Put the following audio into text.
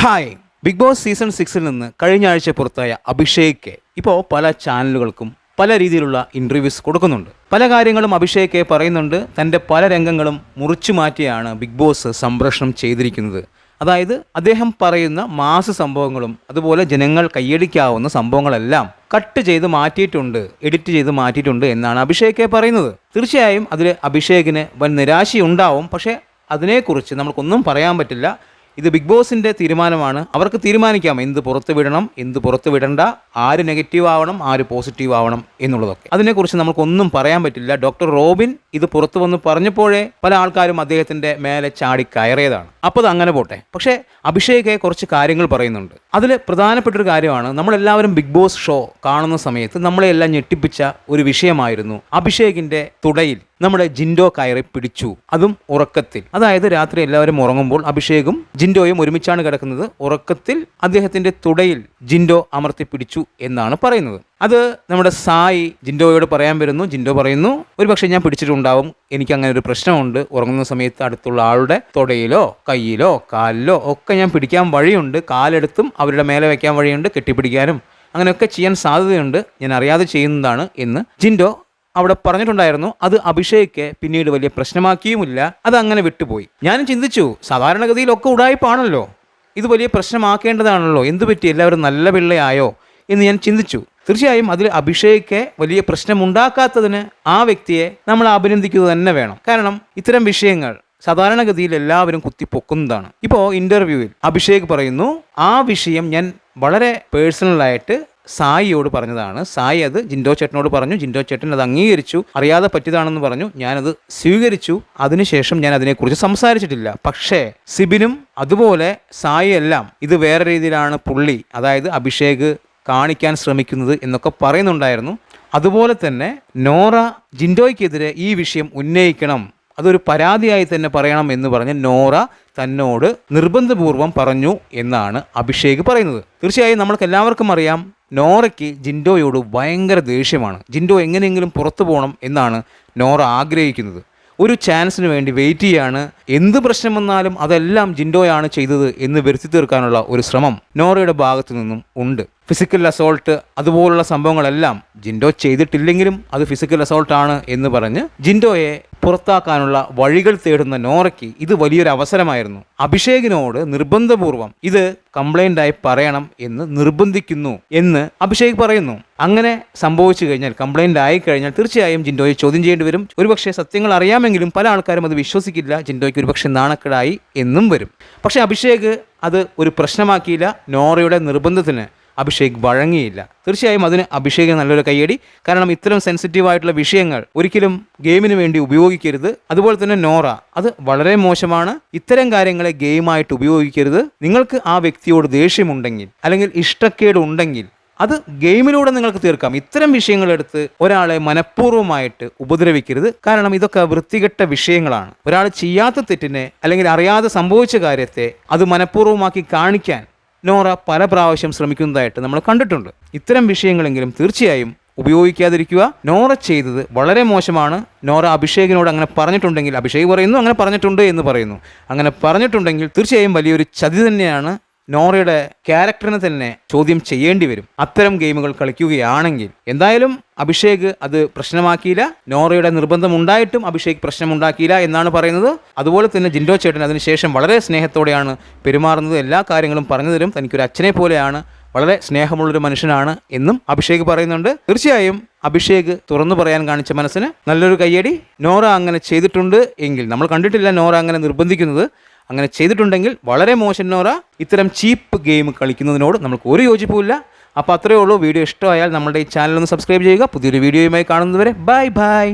Hi big boss season സിക്സിൽ നിന്ന് കഴിഞ്ഞ ആഴ്ച പുറത്തായ അഭിഷേക് ഇപ്പോൾ പല ചാനലുകൾക്കും പല രീതിയിലുള്ള ഇന്റർവ്യൂസ് കൊടുക്കുന്നുണ്ട്. പല കാര്യങ്ങളും അഭിഷേക് പറയുന്നുണ്ട്. തന്റെ പല രംഗങ്ങളും മുറിച്ചു മാറ്റിയാണ് ബിഗ് ബോസ് സംപ്രേഷണം ചെയ്തിരിക്കുന്നത്. അതായത് അദ്ദേഹം പറയുന്ന മാസ സംഭവങ്ങളും അതുപോലെ ജനങ്ങൾ കയ്യടിക്കാവുന്ന സംഭവങ്ങളെല്ലാം കട്ട് ചെയ്ത് മാറ്റിയിട്ടുണ്ട് എഡിറ്റ് ചെയ്ത് മാറ്റിയിട്ടുണ്ട് എന്നാണ് അഭിഷേക് പറയുന്നത്. തീർച്ചയായും അതിൽ അഭിഷേകിന് വൻ നിരാശയുണ്ടാവും. പക്ഷേ അതിനെക്കുറിച്ച് നമുക്കൊന്നും പറയാൻ പറ്റില്ല. ഇത് ബിഗ് ബോസിന്റെ തീരുമാനമാണ്. അവർക്ക് തീരുമാനിക്കാം. എന്ത് പുറത്ത് വിടണം എന്ത് പുറത്ത് വിടണ്ട ആര് നെഗറ്റീവ് ആവണം ആര് പോസിറ്റീവ് ആവണം എന്നുള്ളതൊക്കെ. അതിനെക്കുറിച്ച് നമുക്കൊന്നും പറയാൻ പറ്റില്ല. ഡോക്ടർ റോബിൻ ഇത് പുറത്തു വന്ന് പറഞ്ഞപ്പോഴേ പല ആൾക്കാരും അദ്ദേഹത്തിന്റെ മേലെ ചാടി കയറിയതാണ്. അപ്പോൾ അത് അങ്ങനെ പോട്ടെ. പക്ഷേ അഭിഷേകെ കുറച്ച് കാര്യങ്ങൾ പറയുന്നുണ്ട്. അതിൽ പ്രധാനപ്പെട്ട ഒരു കാര്യമാണ് നമ്മളെല്ലാവരും ബിഗ് ബോസ് ഷോ കാണുന്ന സമയത്ത് നമ്മളെല്ലാം ഞെട്ടിപ്പിച്ച ഒരു വിഷയമായിരുന്നു. അഭിഷേകിന്റെ തുടയിൽ നമ്മുടെ ജിൻഡോ കയറി പിടിച്ചു അതും ഉറക്കത്തിൽ. അതായത് രാത്രി എല്ലാവരും ഉറങ്ങുമ്പോൾ അഭിഷേകും ജിൻഡോയും ഒരുമിച്ചാണ് കിടക്കുന്നത്. ഉറക്കത്തിൽ അദ്ദേഹത്തിന്റെ തുടയിൽ ജിൻഡോ അമർത്തി പിടിച്ചു എന്നാണ് പറയുന്നത്. അത് നമ്മുടെ സായി ജിൻഡോയോട് പറയാൻ വരുന്നു. ജിൻഡോ പറയുന്നു ഒരു പക്ഷേ ഞാൻ പിടിച്ചിട്ടുണ്ടാവും. എനിക്ക് അങ്ങനെ ഒരു പ്രശ്നമുണ്ട്. ഉറങ്ങുന്ന സമയത്ത് അടുത്തുള്ള ആളുടെ തൊടയിലോ കയ്യിലോ കാലിലോ ഒക്കെ ഞാൻ പിടിക്കാൻ വഴിയുണ്ട്. കാലെടുത്തും അവരുടെ മേലെ വയ്ക്കാൻ വഴിയുണ്ട് കെട്ടിപ്പിടിക്കാനും അങ്ങനെയൊക്കെ ചെയ്യാൻ സാധ്യതയുണ്ട്. ഞാൻ അറിയാതെ ചെയ്യുന്നതാണ് എന്ന് ജിൻഡോ അവിടെ പറഞ്ഞിട്ടുണ്ടായിരുന്നു. അത് അഭിഷേക് പിന്നീട് വലിയ പ്രശ്നമാക്കിയുമില്ല. അത് അങ്ങനെ വിട്ടുപോയി. ഞാനും ചിന്തിച്ചു സാധാരണഗതിയിലൊക്കെ ഉടായ്പാണല്ലോ ഇത് വലിയ പ്രശ്നമാക്കേണ്ടതാണല്ലോ. എന്തു പറ്റി എല്ലാവരും നല്ല പിള്ളയായോ എന്ന് ഞാൻ ചിന്തിച്ചു. തീർച്ചയായും അതിൽ അഭിഷേക് വലിയ പ്രശ്നമുണ്ടാക്കാത്തതിന് ആ വ്യക്തിയെ നമ്മൾ അഭിനന്ദിക്കുക തന്നെ വേണം. കാരണം ഇത്തരം വിഷയങ്ങൾ സാധാരണഗതിയിൽ എല്ലാവരും കുത്തിപ്പൊക്കുന്നതാണ്. ഇപ്പോൾ ഇന്റർവ്യൂവിൽ അഭിഷേക് പറയുന്നു ആ വിഷയം ഞാൻ വളരെ പേഴ്സണലായിട്ട് സായിയോട് പറഞ്ഞതാണ്. സായി അത് ജിൻഡോ ചേട്ടനോട് പറഞ്ഞു. ജിൻഡോ ചേട്ടൻ അത് അംഗീകരിച്ചു. അറിയാതെ പറ്റിയതാണെന്ന് പറഞ്ഞു. ഞാനത് സ്വീകരിച്ചു. അതിനുശേഷം ഞാൻ അതിനെക്കുറിച്ച് സംസാരിച്ചിട്ടില്ല. പക്ഷേ സിബിനും അതുപോലെ സായി എല്ലാം ഇത് വേറെ രീതിയിലാണ് പുള്ളി. അതായത് അഭിഷേക് കാണിക്കാൻ ശ്രമിക്കുന്നത് എന്നൊക്കെ പറയുന്നുണ്ടായിരുന്നു. അതുപോലെ തന്നെ നോറ ജിൻഡോയ്ക്കെതിരെ ഈ വിഷയം ഉന്നയിക്കണം. അതൊരു പരാതിയായി തന്നെ പറയണം എന്ന് പറഞ്ഞ് നോറ തന്നോട് നിർബന്ധപൂർവം പറഞ്ഞു എന്നാണ് അഭിഷേക് പറയുന്നത്. തീർച്ചയായും നമ്മൾക്ക് എല്ലാവർക്കും അറിയാം നോറയ്ക്ക് ജിൻഡോയോട് ഭയങ്കര ദേഷ്യമാണ്. ജിൻഡോ എങ്ങനെയെങ്കിലും പുറത്തു പോകണം എന്നാണ് നോറ ആഗ്രഹിക്കുന്നത്. ഒരു ചാൻസിന് വേണ്ടി വെയിറ്റ് ചെയ്യാണ്. എന്ത് പ്രശ്നം വന്നാലും അതെല്ലാം ജിൻഡോയാണ് ചെയ്തത് എന്ന് വരുത്തി തീർക്കാനുള്ള ഒരു ശ്രമം നോറയുടെ ഭാഗത്തു നിന്നും ഉണ്ട്. ഫിസിക്കൽ അസോൾട്ട് അതുപോലുള്ള സംഭവങ്ങളെല്ലാം ജിൻഡോ ചെയ്തിട്ടില്ലെങ്കിലും അത് ഫിസിക്കൽ അസോൾട്ട് ആണ് എന്ന് പറഞ്ഞ് ജിൻഡോയെ പുറത്താക്കാനുള്ള വഴികൾ തേടുന്ന നോറയ്ക്ക് ഇത് വലിയൊരു അവസരമായിരുന്നു. അഭിഷേകിനോട് നിർബന്ധപൂർവം ഇത് കംപ്ലൈന്റായി പറയണം എന്ന് നിർബന്ധിക്കുന്നു എന്ന് അഭിഷേക് പറയുന്നു. അങ്ങനെ സംഭവിച്ചു കഴിഞ്ഞാൽ കംപ്ലൈന്റ് ആയി കഴിഞ്ഞാൽ തീർച്ചയായും ജിൻഡോയെ ചോദ്യം ചെയ്യേണ്ടി വരും. ഒരുപക്ഷെ സത്യങ്ങൾ അറിയാമെങ്കിലും പല ആൾക്കാരും അത് വിശ്വസിക്കില്ല. ജിൻഡോയ്ക്ക് ഒരുപക്ഷെ നാണക്കേടായി എന്നും വരും. പക്ഷേ അഭിഷേക് അത് ഒരു പ്രശ്നമാക്കിയില്ല. നോറയുടെ നിർബന്ധത്തിന് അഭിഷേക് വഴങ്ങിയില്ല. തീർച്ചയായും അതിന് അഭിഷേക് നല്ലൊരു കയ്യടി. കാരണം ഇത്തരം സെൻസിറ്റീവ് ആയിട്ടുള്ള വിഷയങ്ങൾ ഒരിക്കലും ഗെയിമിന് വേണ്ടി ഉപയോഗിക്കരുത്. അതുപോലെ തന്നെ നോറ അത് വളരെ മോശമാണ്. ഇത്തരം കാര്യങ്ങളെ ഗെയിമായിട്ട് ഉപയോഗിക്കരുത്. നിങ്ങൾക്ക് ആ വ്യക്തിയോട് ദേഷ്യമുണ്ടെങ്കിൽ അല്ലെങ്കിൽ ഇഷ്ടക്കേട് ഉണ്ടെങ്കിൽ അത് ഗെയിമിലൂടെ നിങ്ങൾക്ക് തീർക്കാം. ഇത്തരം വിഷയങ്ങളെടുത്ത് ഒരാളെ മനഃപൂർവമായിട്ട് ഉപദ്രവിക്കരുത്. കാരണം ഇതൊക്കെ വൃത്തികെട്ട വിഷയങ്ങളാണ്. ഒരാൾ ചെയ്യാത്ത തെറ്റിനെ അല്ലെങ്കിൽ അറിയാതെ സംഭവിച്ച കാര്യത്തെ അത് മനഃപൂർവമാക്കി കാണിക്കാൻ നോറ പല പ്രാവശ്യം ശ്രമിക്കുന്നതായിട്ട് നമ്മൾ കണ്ടിട്ടുണ്ട്. ഇത്തരം വിഷയങ്ങളെങ്കിലും തീർച്ചയായും ഉപയോഗിക്കാതിരിക്കുക. നോറ ചെയ്തത് വളരെ മോശമാണ്. നോറ അഭിഷേകിനോട് അങ്ങനെ പറഞ്ഞിട്ടുണ്ടെങ്കിൽ അഭിഷേക് പറയുന്നു അങ്ങനെ പറഞ്ഞിട്ടുണ്ട് എന്ന് പറയുന്നു. അങ്ങനെ പറഞ്ഞിട്ടുണ്ടെങ്കിൽ തീർച്ചയായും വലിയൊരു ചതി തന്നെയാണ് നോറയുടെ ക്യാരക്ടറിനെ തന്നെ ചോദ്യം ചെയ്യേണ്ടി വരും. അത്തരം ഗെയിമുകൾ കളിക്കുകയാണെങ്കിൽ എന്തായാലും അഭിഷേക് അത് പ്രശ്നമാക്കിയില്ല. നോറയുടെ നിർബന്ധം ഉണ്ടായിട്ടും അഭിഷേക് പ്രശ്നമുണ്ടാക്കിയില്ല എന്നാണ് പറയുന്നത്. അതുപോലെ തന്നെ ജിൻഡോ ചേട്ടൻ അതിനുശേഷം വളരെ സ്നേഹത്തോടെയാണ് പെരുമാറുന്നത്. എല്ലാ കാര്യങ്ങളും പറഞ്ഞു തരും. തനിക്കൊരു അച്ഛനെ പോലെയാണ്. വളരെ സ്നേഹമുള്ളൊരു മനുഷ്യനാണ് എന്നും അഭിഷേക് പറയുന്നുണ്ട്. തീർച്ചയായും അഭിഷേക് തുറന്നു പറയാൻ കാണിച്ച മനസ്സിന് നല്ലൊരു കയ്യടി. നോറ അങ്ങനെ ചെയ്തിട്ടുണ്ട് എങ്കിൽ നമ്മൾ കണ്ടിട്ടില്ല നോറ അങ്ങനെ നിർബന്ധിക്കുന്നത്. അങ്ങനെ ചെയ്തിട്ടുണ്ടെങ്കിൽ വളരെ മോശം നോറ ഇത്തരം ചീപ്പ് ഗെയിം കളിക്കുന്നതിനോട് നമുക്ക് ഒരു യോജിപ്പുമില്ല. അപ്പോൾ അത്രയേ ഉള്ളൂ. വീഡിയോ ഇഷ്ടമായാൽ നമ്മുടെ ഈ ചാനൽ ഒന്ന് സബ്സ്ക്രൈബ് ചെയ്യുക. പുതിയൊരു വീഡിയോയുമായി കാണുന്നതുവരെ ബൈ ബൈ.